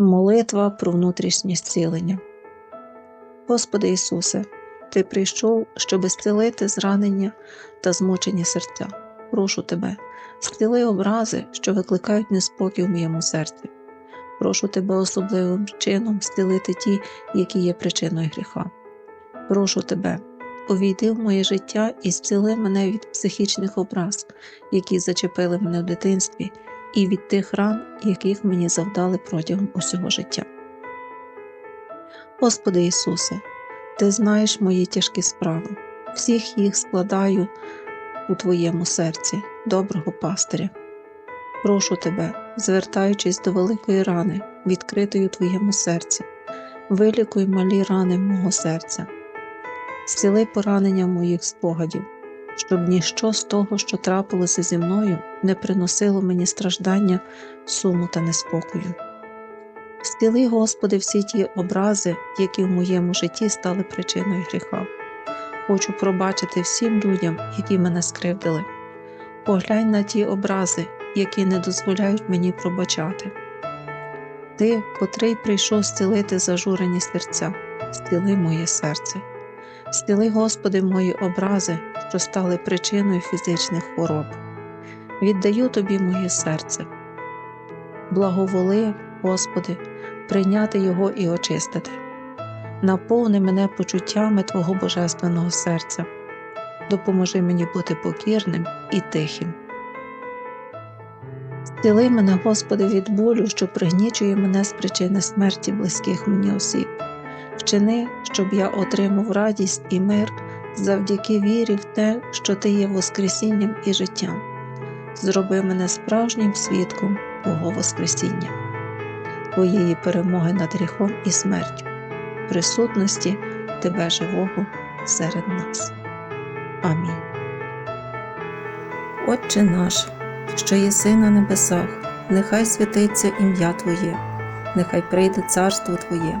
Молитва про внутрішнє зцілення. Господи Ісусе, Ти прийшов, щоби зцілити зранення та змучені серця. Прошу Тебе, зціли образи, що викликають неспокій в моєму серці. Прошу Тебе особливим чином зцілити ті, які є причиною гріха. Прошу Тебе, увійди в моє життя і зціли мене від психічних образ, які зачепили мене в дитинстві, і від тих ран, яких мені завдали протягом усього життя. Господи Ісусе, Ти знаєш мої тяжкі справи, всіх їх складаю у Твоєму серці, доброго пастиря. Прошу Тебе, звертаючись до великої рани, відкритої у Твоєму серці, вилікуй малі рани мого серця, зціли поранення моїх спогадів, щоб ніщо з того, що трапилося зі мною, не приносило мені страждання, суму та неспокою. Зціли, Господи, всі ті образи, які в моєму житті стали причиною гріха. Хочу пробачити всім людям, які мене скривдили. Поглянь на ті образи, які не дозволяють мені пробачати. Ти, котрий прийшов зцілити зажурені серця, зціли моє серце. Зціли, Господи, мої образи, що стали причиною фізичних хвороб. Віддаю Тобі моє серце. Благоволи, Господи, прийняти його і очистити. Наповни мене почуттями Твого божественного серця. Допоможи мені бути покірним і тихим. Зціли мене, Господи, від болю, що пригнічує мене з причини смерті близьких мені осіб. Вчини, щоб я отримав радість і мир завдяки вірі в те, що Ти є Воскресінням і життям. Зроби мене справжнім свідком Твого Воскресіння, Твоєї перемоги над гріхом і смертю, присутності Тебе живого серед нас. Амінь. Отче наш, що єси на небесах, нехай святиться ім'я Твоє, нехай прийде царство Твоє,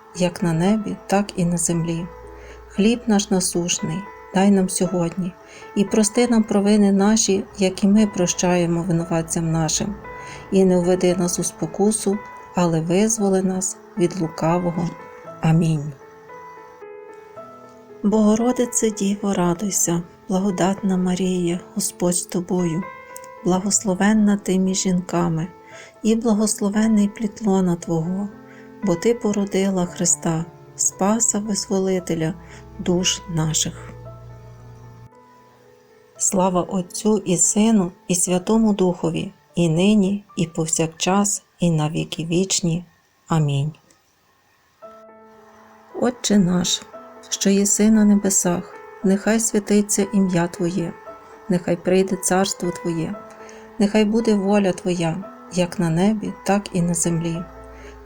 як на небі, так і на землі. Хліб наш насушний, дай нам сьогодні, і прости нам провини наші, як і ми прощаємо винуватцям нашим, і не введи нас у спокусу, але визволи нас від лукавого. Амінь. Богородице Діво, радуйся, благодатна Марія, Господь з тобою, благословенна ти між жінками, і благословенний плітлона Твого, бо Ти породила Христа, Спаса Визволителя душ наших. Слава Отцю і Сину, і Святому Духові, і нині, і повсякчас, і на віки вічні. Амінь. Отче наш, що єси на небесах, нехай святиться ім'я Твоє, нехай прийде царство Твоє, нехай буде воля Твоя, як на небі, так і на землі.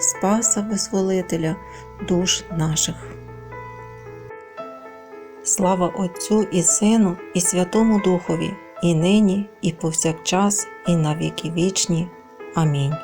Спаса Визволителя душ наших. Слава Отцю і Сину, і Святому Духові, і нині, і повсякчас, і на віки вічні. Амінь.